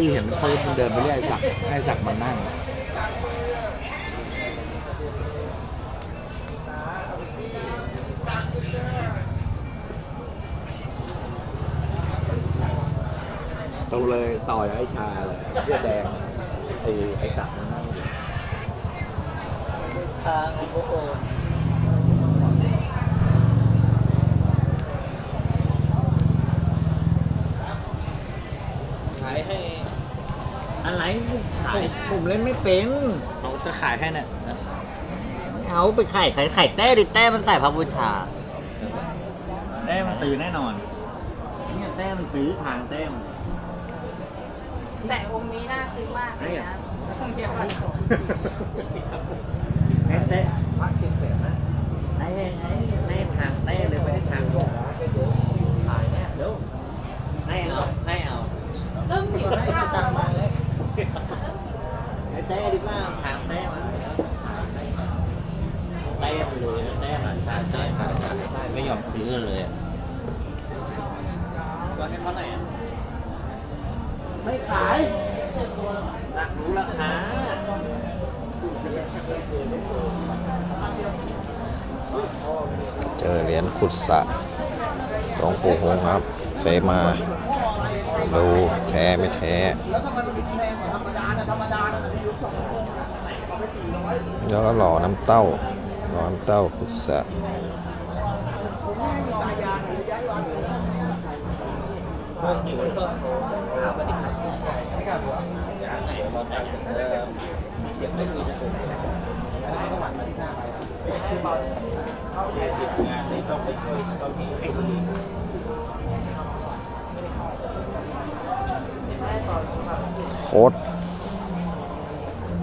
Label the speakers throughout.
Speaker 1: พี่เห็นเขาเดินไปเรียกไอ้ศักดิ์ให้ศักดิ์มานั่ง เราเลยต่อยไอ้ชาเลยเสื้อแดงไอ้ไอ้ศักดิ์มานั่งอยู่
Speaker 2: ทางโอ้โหขายให้ อะไรขายผมเล่นไม่เป็น
Speaker 1: เราจะขายให้เนี่ย
Speaker 2: ไม่เอาไปขายขายขายแต้ดิแต้มันใส่พระบูชาแต้มันซื้อแน่นอนเนี่ยแต้มันซื้อทางแต้มน
Speaker 3: แต่องค์นี้น่าซื้อมากเลยนะองค์เดียวกัน
Speaker 2: ไอ้เต้พักเก็บเสร็จนะไอ้ไอ้ไอ้ทางเต้เลยไม่ได้ทางโลกขายเนี่ยเดี๋ยวให้เอาให้เอา
Speaker 3: เริ่มหิว
Speaker 2: ให้
Speaker 3: ข้าว
Speaker 2: ไอ้เต้ดีกว่าทางเต้มาเต้ไปเลยเต้มาชาเต้มาชาเต้ไม่ยอมซื้อเลยตัวนี้เท่าไหร่อะ ไม่ขายรักรู้ราคา
Speaker 4: เจอเหรียญขุดสระหลวงปู่หงส์ครับ เสมา ดูแท้ไม่แท้ แล้วก็หล่อน้ำเต้าหล่อน้ำเต้าขุดสะ
Speaker 2: พวกหิวก็เอาไปที่ไหนร้านไหนเราแต่งเออมีเสียงไม่คุยจะถูกก็หวังมาที่หน้าไปเข้าแค่จิตงานในต้อง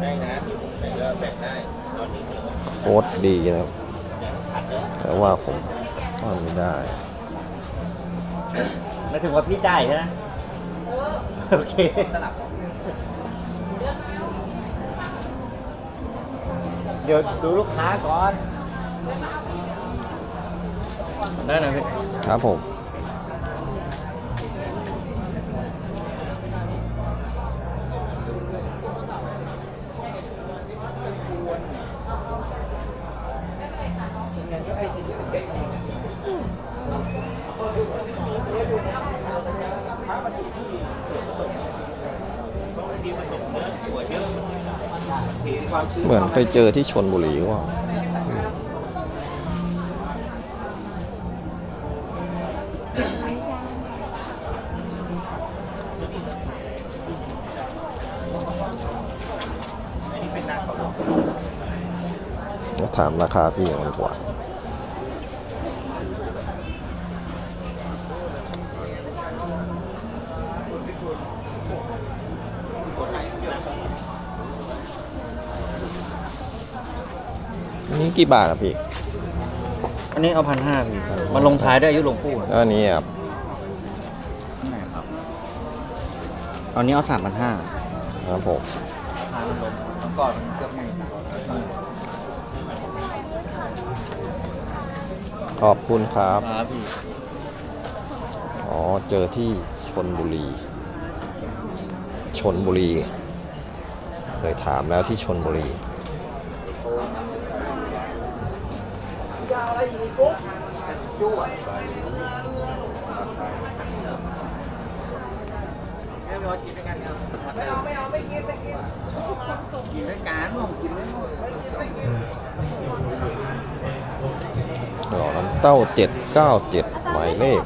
Speaker 2: ไปช่วยบางทีไอ้คนนี้
Speaker 4: โค้ด
Speaker 2: ได้นะมีผมแต่ก็แบ่งได้ตอนนี้หิว
Speaker 4: โค้ดดีนะครับ
Speaker 2: ขัดเนอะ
Speaker 4: แต่ว่าผมว่าไม่ได้
Speaker 2: ไม่ถึงว่าพี่จ่ายใช่ไหมโอเคสลับเดี๋ยวดูลูกค้าก่อน ได้นะพี่
Speaker 4: ครับผม เหมือนไปเจอที่ชนบุรีว่าถามราคาพี่มันกว่า นนี้กี่บาทอะพี่
Speaker 2: อันนี้เอาพันห้าพี่มันลงท้ายด้วยอายุหลวงปู่นะ
Speaker 4: แล้วอันนี้ครับ
Speaker 2: อันนี้เอาสามพันห้า
Speaker 4: ครับผม
Speaker 2: ก่อนเกือบหมื่น
Speaker 4: ขอบคุณครับ
Speaker 2: ครับพี่
Speaker 4: อ๋อ เจอที่ชนบุรี ชนบุรี เคยถามแล้วที่ชนบุรี
Speaker 2: ไม่เอากินด้วยกันไม่เอาไม่เอาไม่กินไม่กินกินด้วยกันผมกินไม่หมด
Speaker 4: หล่อน้ำเต้าเจ็ดเก้าเจ็ดหมายเลข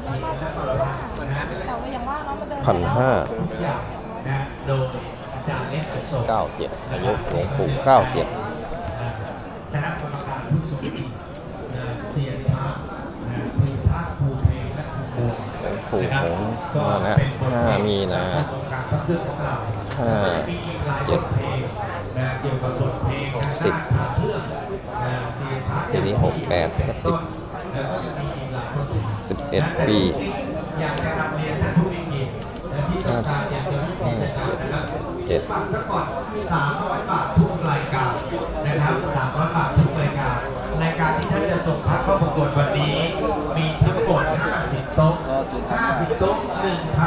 Speaker 3: แต่ว่าอย่างว่าน้องมาเดิน
Speaker 4: พันห้า
Speaker 5: เก้า
Speaker 4: เจ็ดอายุหลวงปู่เก้าเจ็ด
Speaker 5: โก
Speaker 4: หลวงปู่
Speaker 5: นะค
Speaker 4: ห
Speaker 5: รับ
Speaker 4: งส์
Speaker 5: ก็
Speaker 4: มานะ
Speaker 5: เป็นบทเพล
Speaker 4: ห้างมีนา
Speaker 5: ของการพระเครื่องของเรา
Speaker 4: ห้า
Speaker 5: มีอีกหลาย
Speaker 4: เจ็
Speaker 5: บ
Speaker 4: ด
Speaker 5: ทเพลงนะเกี่ยวกับบทเพลงทาง
Speaker 4: สิบ
Speaker 5: ด้านพระเครื่องนะเซียนพระ
Speaker 4: ปีนี้หกแปดก็สิบ
Speaker 5: แล้วก็ยังมีอีกหลายบทเพลง
Speaker 4: สิบเอ็ดปี
Speaker 5: อยากจะนำเรียนท่านผู้มีเกียรติและที่ต้องการอยากจะรู้กิจกรรมนะครับ
Speaker 4: เจ็ด
Speaker 5: บัตรสักก่อน300บาททุกรายการนะครับ300บาททุกรายการรายการที่ท่านจะส่งพระเข้าประกวดวันนี้ มีทั้งหมด50โต๊ะ50 โต๊ะ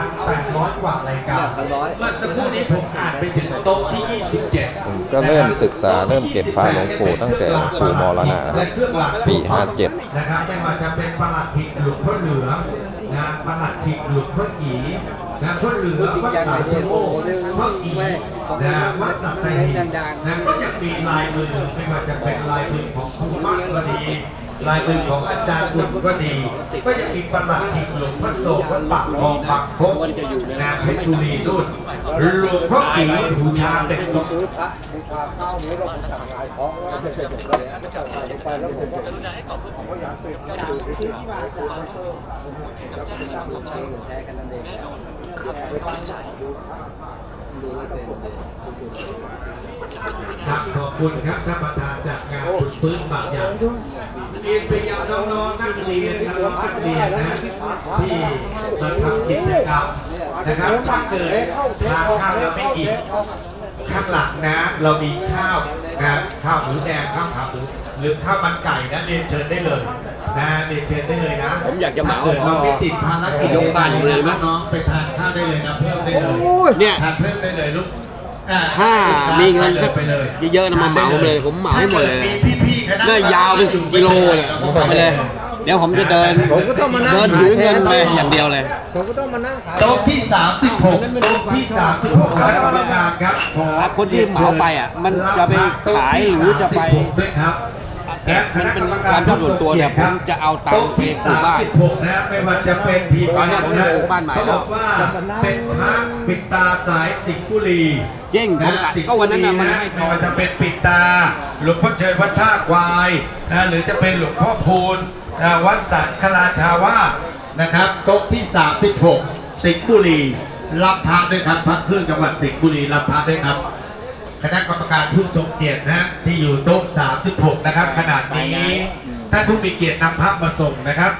Speaker 5: 1,800 กว่ารายการเมื่อสักครู่นี้ผมอ่านไปถึงโต๊ะที่ 27
Speaker 4: ผมก็เริ่มศึกษาเริ่มเก็บพระหลวงปู่ตั้งแต่หลวงปู่มรณะนะครับ
Speaker 5: และเครื่องหลัก
Speaker 4: ปี 57
Speaker 5: นะครับไม่ว่าจะเป็นประหลัดขิกหลวงพ่อเหลืองนะประหลัดขิกหลวงพ่อกีนะพ่อเหลืองวัดสายโมพ่อกีนะวัดสัตหีบนะก็ยังมีลายมือไม่ว่าจะเป็นลายมือของครูมากก็ดี ลายมือของอาจารย์บุญก็ดี ก็ยังมีประหลัดขิกหลวงพ่อโศกวัดปากคลองปากโคกนเพชรบุรีนู่นหลวงพ่อกีบูชาเป็นตัว
Speaker 1: ซื้อพระบูชาข้าวนี้เราบูชาหงายท้องแล้วไม่ใช่จบเลยไม่ใช่หายไปแล้วผมก็ผมก็อยากเป็นอยากเป็นที่บ้านผมแล้วก็ตามลงไปแท้กันนั่นเองไปฟังดูดูแล้วเป็น
Speaker 5: ครับขอบคุณครับท่านประธานจากงานคุณปื้นบางอย่างเรียนไปยังน้องๆนักเรียนน้องนักเรียนนะที่มาทำกิจกรรมนะครับถ้าเกิดทานข้าวแล้วไม่อิ่มข้างหลังนะ เรามีข้าวนะข้าวหมูแดงข้าวขาหมูหรือข้าวมันไก่นะเรียนเชิญได้เลย นะเรียนเชิญได้เลยนะ
Speaker 1: ผมอยากจะเหมา
Speaker 5: ถ้กิดเราไม่ติดภารกิจ
Speaker 1: ยกบ้านอยู่เลยไหม
Speaker 5: น้องๆไปทานข้าวได้เลยนะเพิ่มได้เลย
Speaker 1: เนี่ย
Speaker 5: ทานเพิ่มได้เลยลูกอ่
Speaker 1: ถ้ามีเงินสัก
Speaker 5: ไปเลย
Speaker 1: เยอะๆนะมาเหมาผมเลย ผมเหมาให้หมดเลย
Speaker 5: ถ้ากิพี่ๆคณะ
Speaker 1: น่ายาวเป็นกิโลเนี่ยเอาไปเลย เดี๋ยวผมจะเดิน
Speaker 2: ผมก็ต้องมานั่ง
Speaker 1: เดินถือเงินไปอย่างเดียวเลย
Speaker 2: ผมก็ต้องมานั่งขาย
Speaker 5: โต๊ะที่36โต๊ะที่36คณะกรรมการครับขอ
Speaker 1: คนที่เหมาไปอะ มันจะไปขายหรือจะไป
Speaker 5: ด้วยครับ
Speaker 1: มันเป็นความชอบส่วนตัวเนี่ยผมจะเอาตังค์ไปปลูกบ้าน
Speaker 5: โต๊ะที่36นะไม่ว่าจะเป็นทีม
Speaker 1: ตอนนี้ผมจะปลูกบ้านใหม่
Speaker 5: เขา
Speaker 1: แล้
Speaker 5: บ
Speaker 1: ว
Speaker 5: อกว่าเป็นพระปิดตาสายสิงห์บุรี
Speaker 1: จริงผมกะก็วันนั้นน่ะมันให้ท
Speaker 5: ไม่
Speaker 1: อง
Speaker 5: ว่าจะเป็นปิดตาหลวงพ่อเชยวัดท่าควายนะหรือจะเป็นหลวงพ่อพูนนะวัดสังคราชาวาสนะครับโต๊ะที่ 36 สิงห์บุรีรับพระด้วยครับพระเครื่องจังหวัดสิงห์บุรีรับพระด้วยครับ คณะกรรมการผู้ทรงเกียรตินะที่อยู่โต๊ะ 36 นะครับ ขนาดนี้ท่านผู้มีเกียรตินำพระมาส่งนะครับ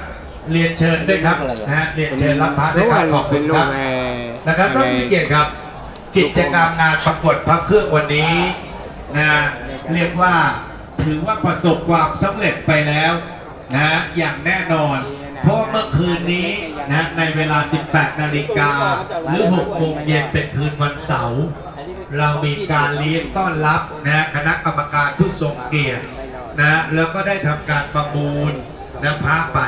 Speaker 5: เรียนเชิญด้วยครับนะฮะเรียนเชิญรับพระด้วยครับขอบคุณครับนะครับท่านผู้มีเกียรติครับ กิจกรรมงานประกวดพระเครื่องวันนี้นะเรียกว่าถือว่าประสบความสำเร็จไปแล้วนะอย่างแน่นอน เพราะว่าเมื่อคืนนี้นะในเวลา 18 นาฬิกาหรือ 6 โมงเย็นเป็นคืนวันเสาร์ เรามีการเลี้ยงต้อนรับนะคณะกรรมการผู้ทรงเกียรตินะแล้วก็ได้ทำการประมูลนะพระไป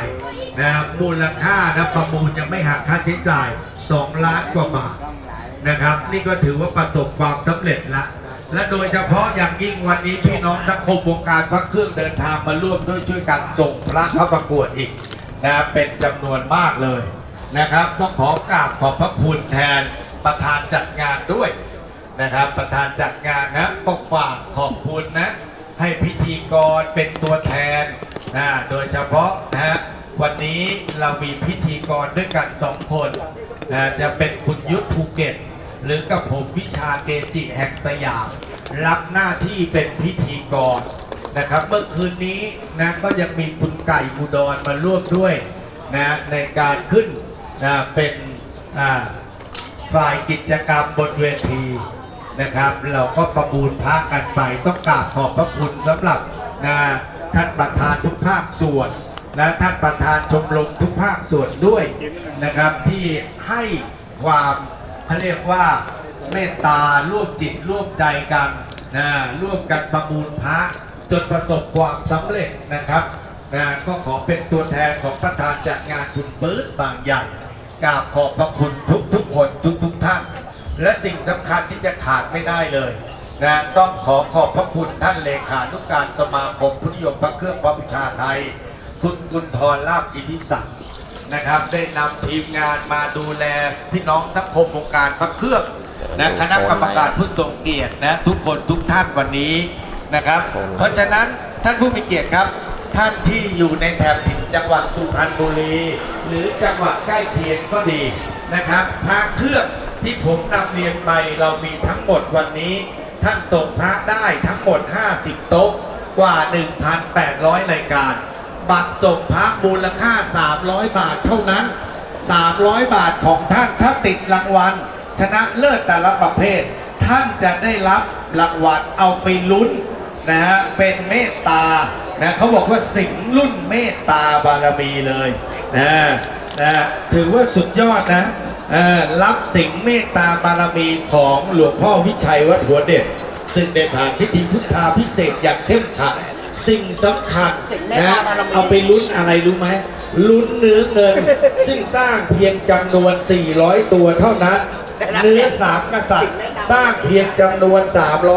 Speaker 5: นะมูลค่านะประมูลยังไม่หักค่าใช้จ่าย 2 ล้านกว่าบาทนะครับ นี่ก็ถือว่าประสบความสำเร็จละและโดยเฉพาะอย่างยิ่งวันนี้พี่น้องทั้งคมวงการพระเครื่องเดินทางมาร่วมด้วยช่วยกันส่งพระเข้าประกวดอีกนะเป็นจำนวนมากเลยนะครับ ต้องขอกราบขอบพระคุณแทนประธานจัดงานด้วย นะครับ ประธานจัดงานนะก็ฝากขอบคุณนะ ให้พิธีกรเป็นตัวแทนนะโดยเฉพาะนะฮะวันนี้เรามีพิธีกรด้วยกันสองคนนะจะเป็นคุณยุทธภูเก็ต หรือกับผมวิชาเกจิแห่งสยามรับหน้าที่เป็นพิธีกรนะครับ เมื่อคืนนี้นะก็ยังมีคุณไก่อุดรมาร่วมด้วยนะในการขึ้นนะเป็นอ่าฝ่ายกิจกรรมบนเวที นะครับ เราก็ประมูลพระกันไปต้องกราบขอบพระคุณสำหรับนะท่านประธานทุกภาคส่วนนะท่านประธานชมรมทุกภาคส่วนด้วยนะครับ ที่ให้ความเขาเรียกว่าเมตตาร่วมจิตร่วมใจกันนะร่วมกันประมูลพระจนประสบความสำเร็จนะครับนะก็ขอเป็นตัวแทนของประธานจัดงานคุณปื๊ดบางใหญ่กราบขอบพระคุณทุกทุกคนทุกทุกท่าน และสิ่งสำคัญที่จะขาดไม่ได้เลยนะต้องขอขอบพระคุณท่านเลขานุการสมาคมพุทธนิยมพระเครื่องพระบูชาไทย คุณกุลทรลาบอิทธิศักดิ์นะครับ ได้นำทีมงานมาดูแลพี่น้องสังคมวงการพระเครื่องนะคณะกรรมการผู้ทรงเกียรตินะทุกคนทุกท่านวันนี้นะครับ เพราะฉะนั้นท่านผู้มีเกียรติครับ ท่านที่อยู่ในแถบถิ่นจังหวัดสุพรรณบุรี หรือจังหวัดใกล้เคียงก็ดีนะครับพระเครื่อง ที่ผมนำเรียนไปเรามีทั้งหมดวันนี้ ท่านส่งพระได้ทั้งหมด 50 โต๊ะกว่า 1,800รายการ บัตรส่งพระมูลค่า 300 บาทเท่านั้น 300 บาทของท่านถ้าติดรางวัล ชนะเลิศแต่ละประเภท ท่านจะได้รับรางวัลเอาไปลุ้นนะฮะเป็นเมตตานะเขาบอกว่าสิงรุ่นเมตตาบารมีเลยนะ นะถือว่าสุดยอดนะเอ่อรับสิ่งเมตตาบารมีของหลวงพ่อวิชัยวัดหัวเด็ด ซึ่งได้ผ่านพิธีพุทธาพิเศษกอย่างเข้มขังสิ่งสำคัญนะเอาไปลุ้นอะไรรู้ไหมลุ้นเนื้อเงิน ซึ่งสร้างเพียงจำนวน 400 ตัวเท่านั้น เนื้อสามกษัตริย์ สร้างเพียงจำนวน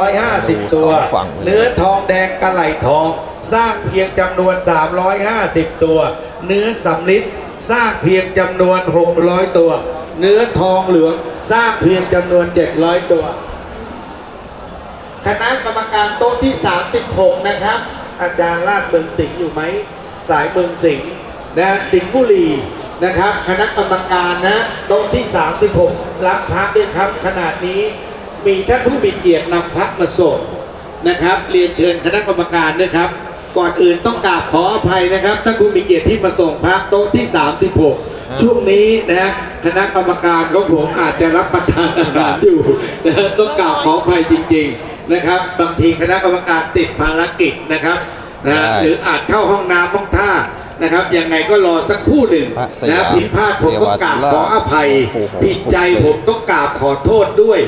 Speaker 5: 350 ตัว
Speaker 4: สองฝั่ง
Speaker 5: เนื้อทองแดงกระไหลทอง สร้างเพียงจำนวน 350 ตัว เนื้อสำลิด สร้างเพียงจำนวน 600 ตัว เนื้อทองเหลืองสร้างเพียงจำนวน 700 ตัว คณะกรรมการโต๊ะที่ 36 นะครับ อาจารย์ลาดเมืองสิงห์อยู่ไหม สายเมืองสิงห์นะสิงห์บุรีนะครับ คณะกรรมการนะโต๊ะที่ 36 รับพระด้วยครับ ขนาดนี้มีท่านผู้มีเกียรตินำพระมาส่งนะครับ เรียนเชิญคณะกรรมการด้วยครับ ก่อนอื่นต้องกราบขออภัยนะครับท่านผู้มีเกียรติที่มาส่งพระโต๊ะที่36ช่วงนี้นะคณะกรรมการของผมอาจจะรับประทานอาหารอยู่นะต้องกราบขออภัยจริงๆนะครับบางทีคณะกรรมการติดภารกิจนะครับนะ
Speaker 4: ใช่
Speaker 5: หรืออาจเข้าห้องน้ำห้องท่านะครับยังไงก็รอสักครู่หนึ่ง
Speaker 4: พระสยาม
Speaker 5: นะผิดพลาดผมก็กราบขออภัย
Speaker 4: โอ้โห
Speaker 5: ผิดใจผมก็กราบขอโทษด้วย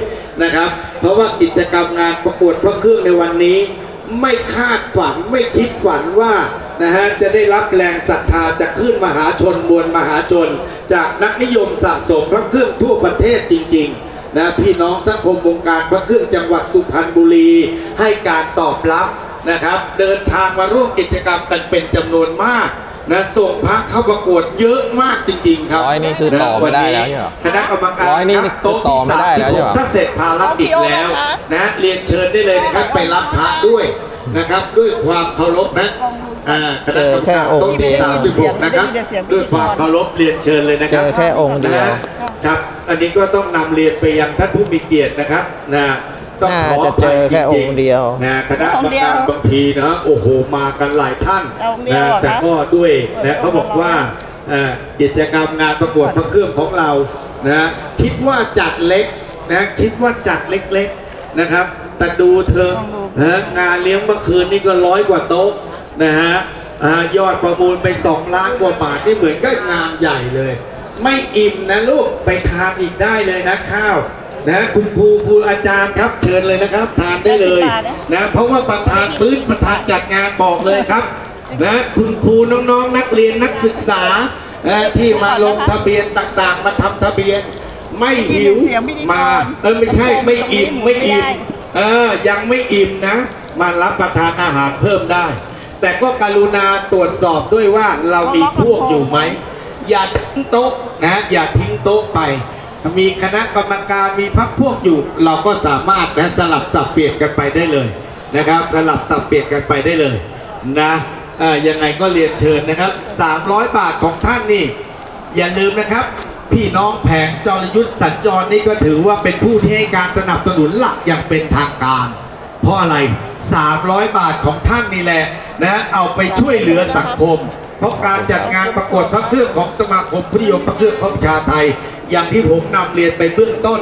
Speaker 5: นะครับ เพราะว่ากิจกรรมงานประกวดพระเครื่องในวันนี้ ไม่คาดฝันไม่คิดฝันว่านะฮะจะได้รับแรงศรัทธาจากขึ้นมหาชนมวลมหาชน จากนักนิยมสะสมพระเครื่องทั่วประเทศจริง ๆนะพี่น้องสังคมวงการพระเครื่องจังหวัดสุพรรณบุรี ให้การตอบรับนะครับ เดินทางมาร่วมกิจกรรมกันเป็นจำนวนมาก นะส่งพระเข้าประกวดเยอะมากจริงๆครับ
Speaker 4: ร้อยนี่คือต่อไม่ได้แล้วใช่เหรอ
Speaker 5: คณะกรรมการ
Speaker 4: ร้อยนี่คือต่อไม่ได้แล้วใช่เหรอ
Speaker 5: ถ้าเสร็จภารกิจแล้วนะเรียนเชิญได้เลยนะครับไปรับพระด้วยนะครับด้วยความเคารพนะอ่าคณะกรรมการโต๊ะที่สามสิบหกนะครับด้วยความเคารพเรียนเชิญเลยนะครั
Speaker 4: เจอแค่องค์เดียว
Speaker 5: นะครับ อันนี้ก็ต้องนำเรียนไปยังท่านผู้มีเกียรตินะครับนะต้องขอ
Speaker 4: น่าจะเจอแค่องค์เดียว
Speaker 5: นะคณะกรรมการบางทีนะโอ้โหมากันหลายท่าน
Speaker 6: เอาองค์เดียว
Speaker 5: นะ
Speaker 6: เหรอคะ
Speaker 5: แต่ก็ด้วยนะ
Speaker 6: เอา
Speaker 5: เขา
Speaker 6: องค์เดียว
Speaker 5: บอกว่าเอ่อกิจกรรมงานประกวดพระเครื่องของเรานะคิดว่าจัดเล็กนะคิดว่าจัดเล็กๆนะครับ แต่ดูเธอะนะงานเลี้ยงเมื่อคืนนี่ก็ร้อยกว่าโต๊ะนะฮะอ่ายอดประมูลไปสองล้านกว่าบาทนี่เหมือนก็งานใหญ่เลย ไม่อิ่มนะลูกไปทานอีกได้เลยนะข้าว นะคุณครูครูอาจารย์ครับเชิญเลยนะครับ ทานได้เลย
Speaker 6: ได้สิบบาทนะ
Speaker 5: นะเพราะว่าประธานปื้นประธานจัดงานบอกเลยครับนะคุณครูน้องๆ นักเรียนนักศึกษาเอ่อที่มาลงทะเบียนต่างๆ มาทำทะเบียน ไม่หิว
Speaker 6: เสียงพิธีกร
Speaker 5: มาเออไม่ใช่ไม่อิ่มไม่อิ่ม
Speaker 6: ไม่ได้
Speaker 5: เออยังไม่อิ่มนะ มารับประทานอาหารเพิ่มได้ แต่ก็กรุณาตรวจสอบด้วยว่าเรามีพวกอยู่ไหมอย่าทิ้งโต๊ะนะอย่าทิ้งโต๊ะไป มีคณะกรรมการมีพักพวกอยู่ เราก็สามารถนะสลับสับเปลี่ยนกันไปได้เลยนะครับ สลับสับเปลี่ยนกันไปได้เลยนะยังไงก็เรียนเชิญนะครับ 300 บาทของท่านนี่ อย่าลืมนะครับ พี่น้องแผงจรยุทธ์สัญจรนี่ก็ถือว่าเป็นผู้ที่ให้การสนับสนุนหลักอย่างเป็นทางการ เพราะอะไร 300 บาทของท่านนี่แหละนะเอาไปช่วยเหลือสังคม เพราะการจัดงานประกวดพระเครื่องของสมาคมผู้นิยมพระเครื่องพระบูชาไทย อย่างที่ผมนำเรียนไปเบื้องต้น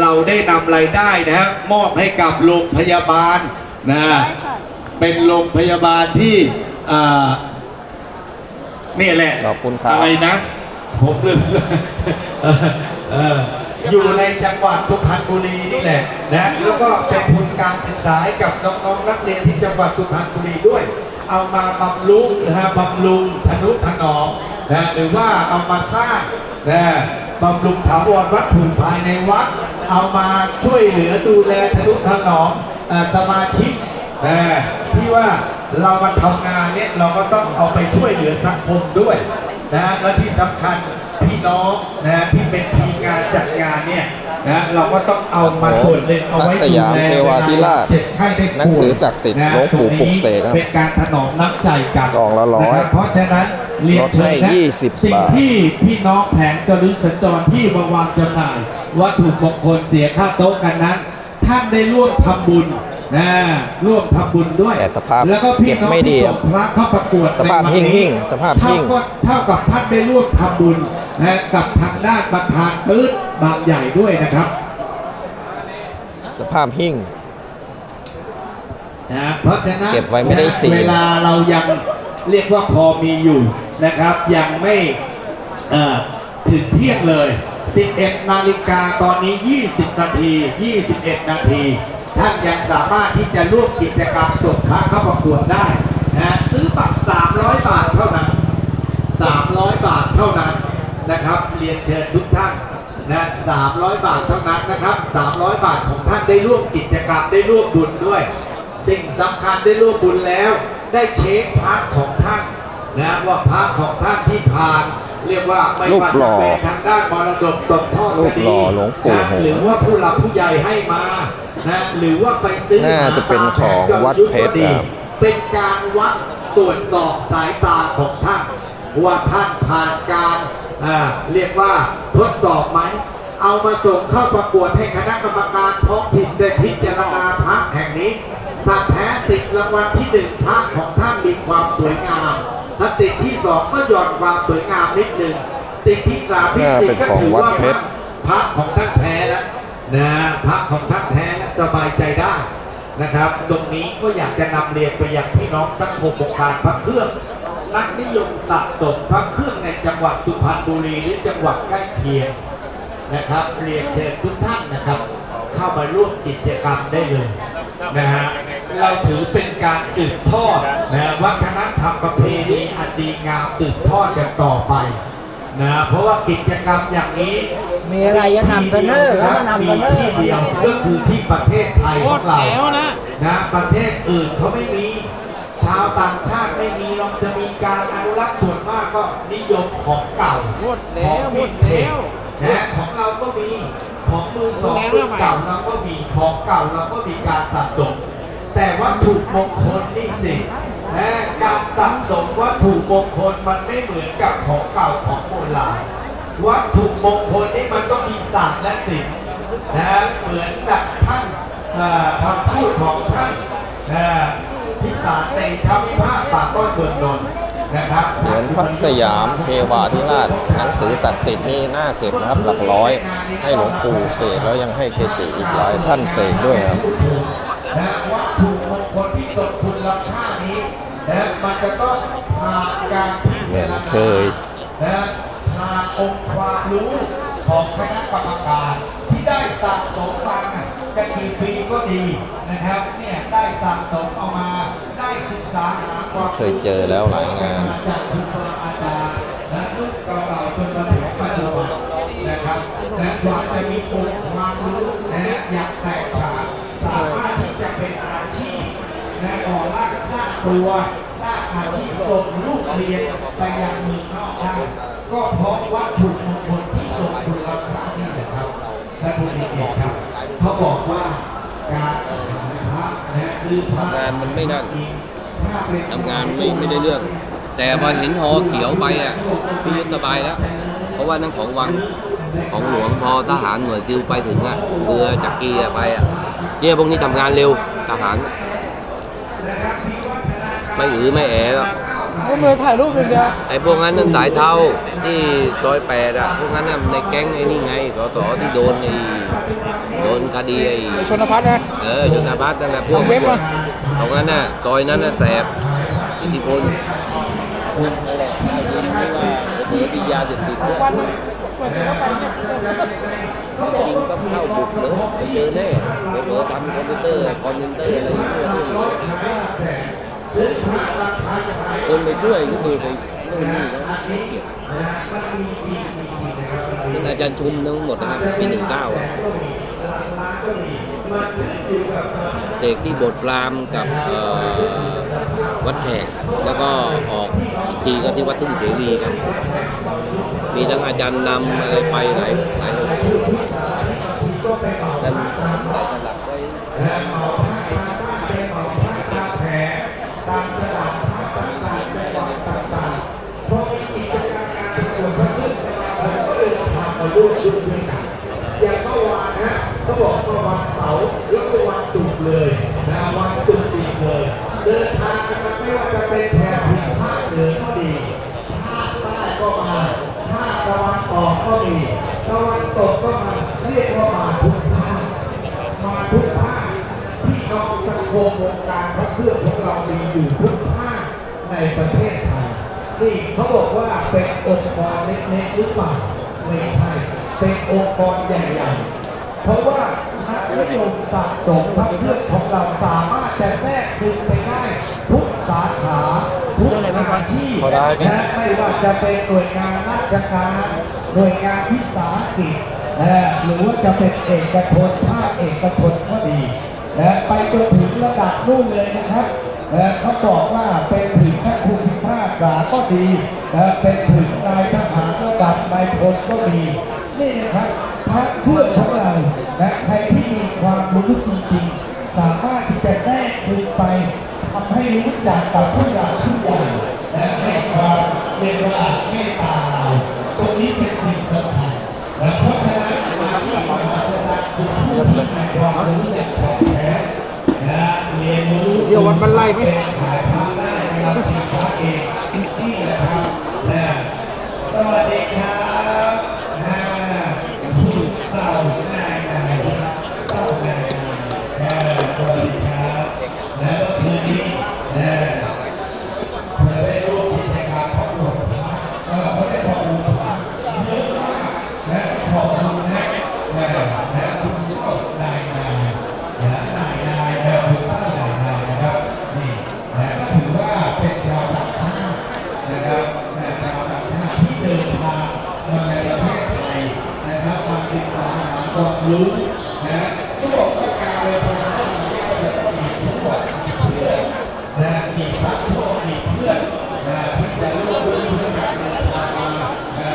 Speaker 5: เราได้นำรายได้นะฮะมอบให้กับโรงพยาบาลนะ
Speaker 6: ใช่ค่ะ
Speaker 5: เป็นโรงพยาบาลที่อ่านี่แหละ
Speaker 4: ขอบคุณครับ
Speaker 5: อะไรนะผมลืมเออเอออยู่ในจังหวัดสุพรรณบุรีนี่แหละนะแล้วก็เป็นทุนการศึกษาให้กับน้องๆนักเรียนที่จังหวัดสุพรรณบุรีด้วย เอามาบำรุงนะฮะบำรุงธนุถนอมนะหรือว่าเอามาสร้างนะบำรุงถาวรวัตถุภายในวัด เอามาช่วยเหลือดูแลธนุถนอมเอ่อสมาชิกนะที่ว่าเรามาทำงานเนี่ยเราก็ต้องเอาไปช่วยเหลือสังคมด้วยนะและที่สำคัญพี่น้องนะที่เป็นทีมงานจัดงานเนี่ย นะเราก็ต้องเอามาส่วนหนึ่งเอาไว้
Speaker 4: พระส
Speaker 5: ดู
Speaker 4: ยาม
Speaker 5: แล
Speaker 4: เทวาธิราช
Speaker 5: เจ็บไข้ได้ป่วย
Speaker 4: หนังสือศักดิ์สิทธิ์
Speaker 5: นะ
Speaker 4: หลวงปู่ปลุกเสกครับ
Speaker 5: เป็นการถนอมน้ำใจกัน
Speaker 4: กล่องละร้อย
Speaker 5: นคบเพราะฉะนั้นเรียนเชิญ
Speaker 4: ลดให้
Speaker 5: นะ
Speaker 4: 20
Speaker 5: สิ่ง
Speaker 4: บาท
Speaker 5: ที่พี่น้องแผงจรุสัญจรที่มาวางจำหน่าย วัตถุมงคลเสียค่าโต๊ะกันนั้น ท่านได้ร่วมทำบุญ นะร่วมทำบุญด้วย
Speaker 4: แต่สภาพ
Speaker 5: แล้วก็พี่น้อง
Speaker 4: เก็บไม่ดี
Speaker 5: ที่ส่งพระเข้าประกวด
Speaker 4: สภาพ
Speaker 5: ในวันนี้
Speaker 4: หิ้งๆสภาพหิ้ง
Speaker 5: เท่กับเท่ากับท่านได้ร่วมทำบุญนะกับทางด้านประธานปื๊ดบางใหญ่ด้วยนะครับ
Speaker 4: สภาพหิ้ง
Speaker 5: นะเพราะฉะนั้น
Speaker 4: เก็บไว้ไม่ได้ซีน
Speaker 5: เวลาเรายังเรียกว่าพอมีอยู่นะครับ ยังไม่เอ่อถึงเที่ยงเลย 11 นาฬิกาตอนนี้ 20 นาที 21 นาที ท่านยังสามารถที่จะร่วมกิจกรรมส่งพระเข้าประกวดได้นะซื้อบัตร300 บาทเท่านั้น 300 บาทเท่านั้นนะครับ เรียนเชิญทุกท่านนะ300 บาทเท่านั้นนะครับ 300 บาทของท่านได้ร่วมกิจกรรมได้ร่วมบุญด้วย สิ่งสำคัญได้ร่วมบุญแล้ว ได้เช็คพระของท่านนะว่าพระของท่านที่ผ่าน เรียกว่าไม่
Speaker 4: รูป
Speaker 5: ว่า
Speaker 4: หล่
Speaker 5: จะ
Speaker 4: อ
Speaker 5: เป็นทางด้านมรดกตกทอด
Speaker 4: รู
Speaker 5: ก็
Speaker 4: ป
Speaker 5: ดี
Speaker 4: หล่อหลวงปู่
Speaker 5: นะ
Speaker 4: หงส์
Speaker 5: หรือว่าผู้หลักผู้ใหญ่ให้มานะหรือว่าไปซื้อ
Speaker 4: น่าจะเป็นของวัดเพชรครับ
Speaker 5: เป็นการวัดตรวจสอบสายตาของท่านว่าท่านผ่านการอ่าเรียกว่าทดสอบไหมเอามาส่งเข้าประกวดให้คณะกรรมการท้องถิ่นได้พิจารณาพระแห่งนี้ ถ้าแพ้ติดรางวัลที่หนึ่งพระของท่านมีความสวยงามถ้าติดที่สองก็หย่อนความสวยงามนิดหนึ่งติดที่สามที่
Speaker 4: น่า
Speaker 5: สี่
Speaker 4: เป็น
Speaker 5: ก็
Speaker 4: ของ
Speaker 5: ถือ
Speaker 4: วัด
Speaker 5: ว่า
Speaker 4: เพชร
Speaker 5: พระของท่านแพ้แล้วนะพระของท่านแพ้แล้วสบายใจได้นะครับ ตรงนี้ก็อยากจะนำเรียนไปยังพี่น้องสังคมวงการพระเครื่อง นักนิยมสะสมพระเครื่องในจังหวัดสุพรรณบุรีหรือจังหวัดใกล้เคียงนะครับ เรียนเชิญทุกท่านนะครับ เข้ามาร่วมกิจกรรมได้เลย นะฮะเราถือเป็นการสืบทอดนะวัฒนธรรมประเพณีอันดีงามสืบทอดกันต่อไปนะเพราะว่ากิจกรรมอย่างนี้
Speaker 1: มีอะไรจะนำเสนอแล้วก็นำเสนอ
Speaker 5: มีที่เดียวก็คือที่ประเทศไทยของเรานะประเทศอื่นเขาไม่มีชาวต่างชาติไม่มีเราจะมีการอนุรักษ์ส่วนมากก็นิยมของเก่า
Speaker 1: หมดแล้ว
Speaker 5: ของ
Speaker 1: หมดแล้ว
Speaker 5: นะของเราก็มี ของมือสอง
Speaker 1: แล้ว
Speaker 5: มือ
Speaker 1: ทำไม
Speaker 5: เก่าเราก็มีของเก่าเราก็มีการสะสม แต่วัตถุมงคลนี่สิการสะสมวัตถุมงคลมันไม่เหมือนกับของเก่าของโบราณวัตถุมงคลนี่มันต้องมีศาสตร์และศิลป์นะเหมือนกับท่านคำพูดของท่านพิสารเตชะวิภาคป่าต้นเมืองนนท์
Speaker 4: เหรียญพัดสยามเทวาธิราชหนังสือศักดิ์สิทธิ์นี่น่าเก็บนะครับหลักร้อย ให้หลวงปู่เสกแล้วยังให้เกจิอีกหลายท่านเสกด้วยนะครับ
Speaker 5: นะวัตถุมงคลที่ทรงคุณค่านี้นะมันจะต้องผ่านการพิ
Speaker 4: เหมื
Speaker 5: จา
Speaker 4: อน
Speaker 5: รณา
Speaker 4: เคย
Speaker 5: นะผ่านองค์ความรู้ของคณะกรรมการที่ได้สะสมมา จะกี่ปีก็ดีนะครับเนี่ยได้สะสมเอามาได้ศึกษาหาความรู้
Speaker 4: เคยเจอแล้วหลายงาน
Speaker 5: จากครูบาอาจารย์และรุ่นเก่าๆจนมาถึงปัจจุบันนะครับและกว่าจะมีองค์ความรู้นะอย่างแตกฉานสามารถที่จะเป็นอาชีพและก่อร่างสร้างตัวสร้างอาชีพส่งลูกเรียนไปยังเมืองนอกได้ก็เพราะวัตถุมงคลที่ทรงคุณค่านี่แหละครับและผู้นี้เองครับ เขาบอกว่าการขายพระและซื้อพระ
Speaker 6: งานมันไม่นั่น ทำงานไม่ไม่ได้เรื่อง แต่พอเห็นหอเขียวไปอะพี่ยุทธสบายแล้ว เพราะว่านั่นของวังของหลวงพอทหารหน่วยกิวไปถึงอะเรือจักรีอะไปอะเนี่ยพวกนี้ทำงานเร็วทหาร ไม่อือไม่แอแล้ว
Speaker 1: ก็มือถ่ายรูปอย่างเดียว
Speaker 6: ไอ้พวกนั้นนั่นสายเทาที่ซอยแปดอะพวกนั้นน่ะในแก๊งไอ้นี่ไงสสที่โดนไอ้โดนคดีไอ้
Speaker 1: ชนพัฒน์นะ
Speaker 6: เออชนพัฒน์นั่นแหละพวก
Speaker 1: ของเว็บอะ
Speaker 6: ตรงนั้นน่ะซอยนั้นน่ะแสบอิทธิพลนั่นแหละได้ยินไม่ว่าเสือปียาเสพติดด้วย
Speaker 1: วันเปิดตัวไปเนี่ย
Speaker 6: จริงก็เข้าบุกเลยไปเจอแน่ไปเปิดทำคอมพิวเตอร์คอนเทนเตอร์อะไรอย่างเงี้ย คนไปช่วยก็คือไปนู่นนี่นะเกี่ยวเป็นอาจารย์ชุมทั้งหมดนะครับปีหนึ่งเก้าอะเด็กที่บทพรามกับวัดแขกแล้วก็ออกอีกทีก็ที่วัดทุ่งเสรีครับมีทั้งอาจารย์นำอะไรไปหลายหลายองค์กันสลักไว้
Speaker 5: อย่างเมื่อวานนะเขาบอกเมื่อวันเสาร์แล้วก็วันศุกร์เลยนะวันศุกร์อีเลยเดินทางกันมาไม่ว่าจะเป็นแถบทิศภาคเหนือก็ดีภาคใต้ก็มาภาคตะวันออกก็มีตะวันตกก็มาเรียกว่ามาทุกภาคมาทุกภาคพี่น้องสังคมวงการพระเครื่องของเรามีอยู่ทุกภาคในประเทศไทยนี่เขาบอกว่าเป็นองค์กรเล็กๆหรือเปล่าไม่ใช่ เป็นองค์กรใหญ่ๆ เพราะว่านักนิยมสะสมพระเครื่องของเราสามารถจะแทรกซึมไปได้ทุกสาขาทุกอาชีพและไม่ว่าจะเป็นหน่วยงานราชการหน่วยงานวิสาหกิจนะหรือว่าจะเป็นเอกชนภาคเอกชนก็ดีนะไปจนถึงระดับนู่นเลยนะครับนะเขาบอกว่าเป็นถึงท่านผู้พิพากษาก็ดีนะเป็นถึงนายทหารระดับนายพลก็ดี นี่นะครับพระเครื่องของเรานะใครที่มีความรู้จริงๆ สามารถที่จะแทรกซึมไปทำให้รู้จักกับผู้ใหญ่ผู้ใหญ่และให้ความเรียกว่าเมตตาเราตรงนี้เป็นสิ่งสำคัญนะเพราะฉะนั้นอาชีพมหาวิทยาลัยสุดผู้ที่มีความรู้อย่างของแท้นะเรียนรู้
Speaker 1: เดี๋ยววันมันไล่ไหม
Speaker 5: เป็นขายพระได้นะครับมีพระเองนี่นะครับนะสวัสดีครับาความรู้นะก็บอกว่าการเดินทางเข้ามาเนี่ยก็จะต้องมีผู้บอกมีเพื่อนนะมีพระพวกมีเพื่อนนะที่จะร่วมด้วยช่วยกันเดินทางมานะ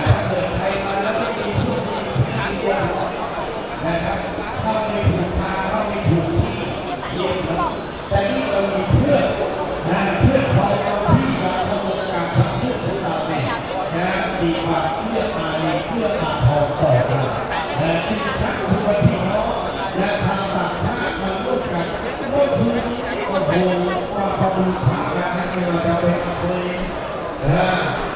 Speaker 5: ถ้าเดินไทยมาแล้วไม่มีผู้มีผู้มีนะครับเข้าไม่ถูกทางเข้าไม่ถูกที่เย็นแต่นี่เรามีเพื่อนนะเพื่อนของเราที่มาทำงานทำเพื่อนของเราเนี่ยนะมีความเพื่อนมามีเพื่อนมาพอต่อกันนะที่ชักชวนพี่น้องและชาวต่างชาติมาร่วมกันเมื่อคืนนี้โอ้โหมาขบูชากันนะไม่ว่าจะเป็นอำเภอนะ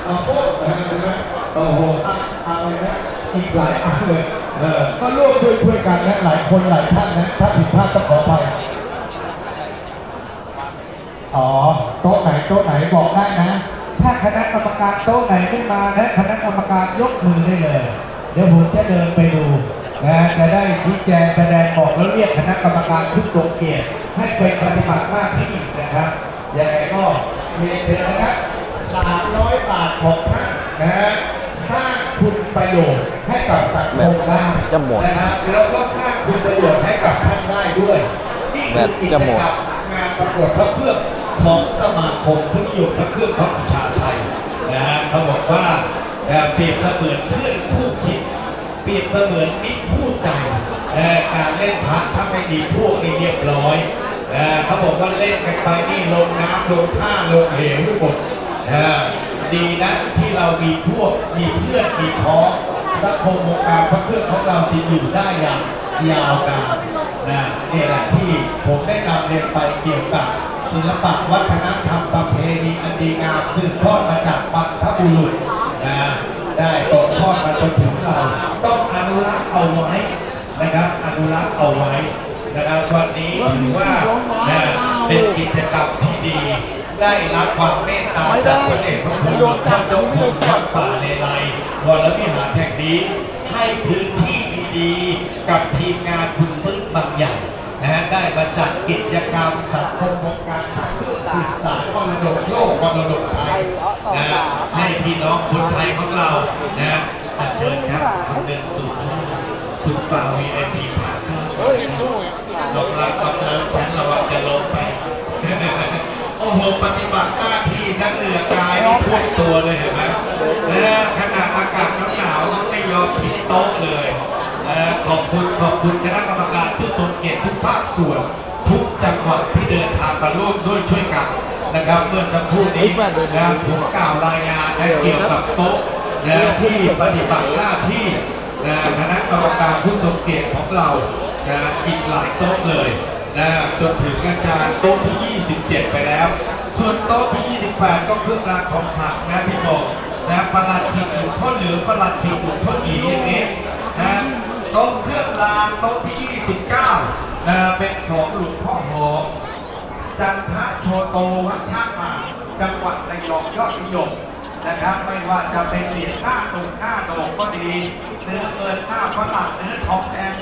Speaker 5: เอาโคตรนะเห็นไหมโอ้โหอะอะไรนะอีก หลายอันเลยเออก็ร่วมด้วยช่วยกันนะหลายคนหลายท่านนะถ้าผิดพลาดต้องขออภัยอ๋อโต๊ะไหนโต๊ะไหนบอกได้นะ ถ้าคณะกรรมการโต๊ะไหนไม่มานะคณะกรรมการยกมือได้เลย เดี๋ยวผมจะเดินไปดูนะจะได้ชี้แจงแสดงบอกแล้วเรียกคณะกรรมการผู้ทรงเกียรติให้ไปปฏิบัติหน้าที่นะครับยังไงก็เรียนเชิญนะครับ300 บาทของท่านนะ ประโยชน์ให้กับสังคมได้
Speaker 4: จะหมด
Speaker 5: นะครับแล้วก็สร้างคุณประโยชน์ให้กับท่านได้ด้วยนี่คือกิจะ
Speaker 4: หมด
Speaker 5: กรรมงานประกวดพระเครื่องของสมาคมทุนิยมพระเครื่องพระบูชาไทยนะฮะเขาบอกว่าเอ่อเปรียบเสมือนเพื่อนคู่คิดเปรียบเสมือนมิตรคู่ใจการเล่นพระถ้าไม่ดีพวกนี่เรียบร้อยเขาบอกว่าเล่นกันไปนี่ลงน้ำลงท่าลงเหวหมด ดีนะที่เรามีพวกมีเพื่อนมีพ้องสังคมวงการพระเครื่องของเราที่อยู่ได้อย่างยาวนานนะนี่แหละที่ผมได้นำเรียนไปเกี่ยวกับศิลปะวัฒนธรรมประเพณีอันดีงามสืบทอดมาจากบรรพบุรุษนะได้ตกทอดมาจนถึงเรา ต้องอนุรักษ์เอาไว้นะครับ อนุรักษ์เอาไว้นะครับวันนี้ถือว่านะเป็นกิจกรรมที่ดี ได้รับความเมตตาจากพระเอกพระคุณหลวงพ่อเจ้าคุณวัดป่าเลไลวรวิหารแห่งนี้ให้พื้นที่ดีๆ กับทีมงานคุณพึ่งบางอย่างนะฮะได้มาจัดกิจกรรมสังคมวงการพระเครื่องสื่อสารมรดกโลกมรดกไทยนะฮะให้พี่น้องคนไทยของเรานะฮะอัญเชิญครับคุณเดินสู่คุณเปล่า VIP ผ่านเข้าลงรักความเลิฟฉันระวังจะลงไปโอ้โหปฏิบัติหน้าที่ทั้งเหนือกายนี่ท่วมตัวเลยเห็นไหมเออขนาดอากาศหนาวๆไม่ยอมทิ้งโต๊ะเลยเออขอบคุณขอบคุณคณะกรรมการทุกทรงเกียรติทุกภาคส่วน ทุกจังหวัดที่เดินทางมาร่วมด้วยช่วยกันนะครับเมื่อสักครู่นี้นะผมกล่าวรายงานนเกี่ยวกับโต๊ะนะที่ปฏิบัติหน้าที่นะคณะกรรมการผู้ทรงเกียรติของเรานะอีกหลายโต๊ะเลย นะจนถึงอาจารย์โต๊ะที่ 27 ไปแล้ว ส่วนโต๊ะที่ 28 ก็เครื่องรางของขลังนะพี่บอกนะประหลัดขิกหลวงพ่อเหลือประหลัดขิกหลวงพ่อหนีอย่างนี้นะโต๊ะเครื่องรางโต๊ะที่ 29นะเป็นของหลวงพ่อหอมจันทะโชโตวัดช่ามาจังหวัดระยองยอดนิยมนะนะครับไม่ว่าจะเป็นเหรียญหน้าตุงหน้าโดกก็ดีเนื้อเงินหน้าฝรั่งเนื้อทองแดง